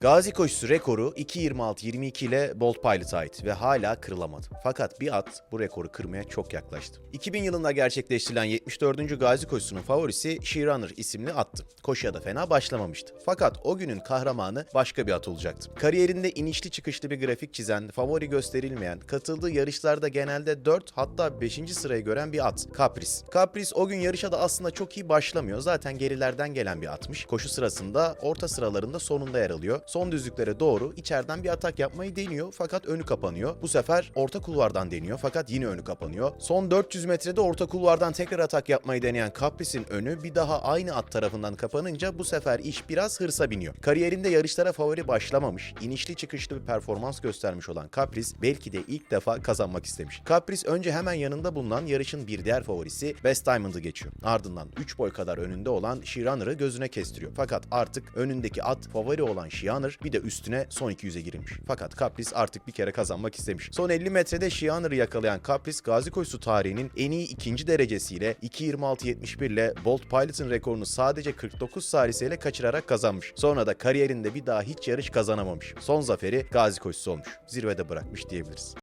Gazi koşusu rekoru 2.26-22 ile Bolt Pilot'a ait ve hala kırılamadı. Fakat bir at bu rekoru kırmaya çok yaklaştı. 2000 yılında gerçekleştirilen 74. Gazi koşusunun favorisi She Runner isimli attı. Koşuya da fena başlamamıştı. Fakat o günün kahramanı başka bir at olacaktı. Kariyerinde inişli çıkışlı bir grafik çizen, favori gösterilmeyen, katıldığı yarışlarda genelde 4 hatta 5. sırayı gören bir at. Caprice. Caprice o gün yarışa da aslında çok iyi başlamıyor. Zaten gerilerden gelen bir atmış. Koşu sırasında orta sıralarında sonunda yer alıyor. Son düzlüklere doğru içeriden bir atak yapmayı deniyor fakat önü kapanıyor. Bu sefer orta kulvardan deniyor fakat yine önü kapanıyor. Son 400 metrede orta kulvardan tekrar atak yapmayı deneyen Caprice'in önü bir daha aynı at tarafından kapanınca bu sefer iş biraz hırsa biniyor. Kariyerinde yarışlara favori başlamamış, inişli çıkışlı bir performans göstermiş olan Caprice belki de ilk defa kazanmak istemiş. Caprice önce hemen yanında bulunan yarışın bir diğer favorisi Best Diamond'ı geçiyor. Ardından 3 boy kadar önünde olan Sheerunner'ı gözüne kestiriyor. Fakat artık önündeki at favori olan Sheerunner bir de üstüne son 200'e girilmiş. Fakat Caprice artık bir kere kazanmak istemiş. Son 50 metrede Sheerunner'ı yakalayan Caprice Gazi koşusu tarihinin en iyi ikinci derecesiyle 2.26.71 ile Bolt Pilot'ın rekorunu sadece 49 saliseyle kaçırarak kazanmış. Sonra da kariyerinde bir daha hiç yarış kazanamamış. Son zaferi Gazi koşusu olmuş. Zirvede bırakmış diyebiliriz.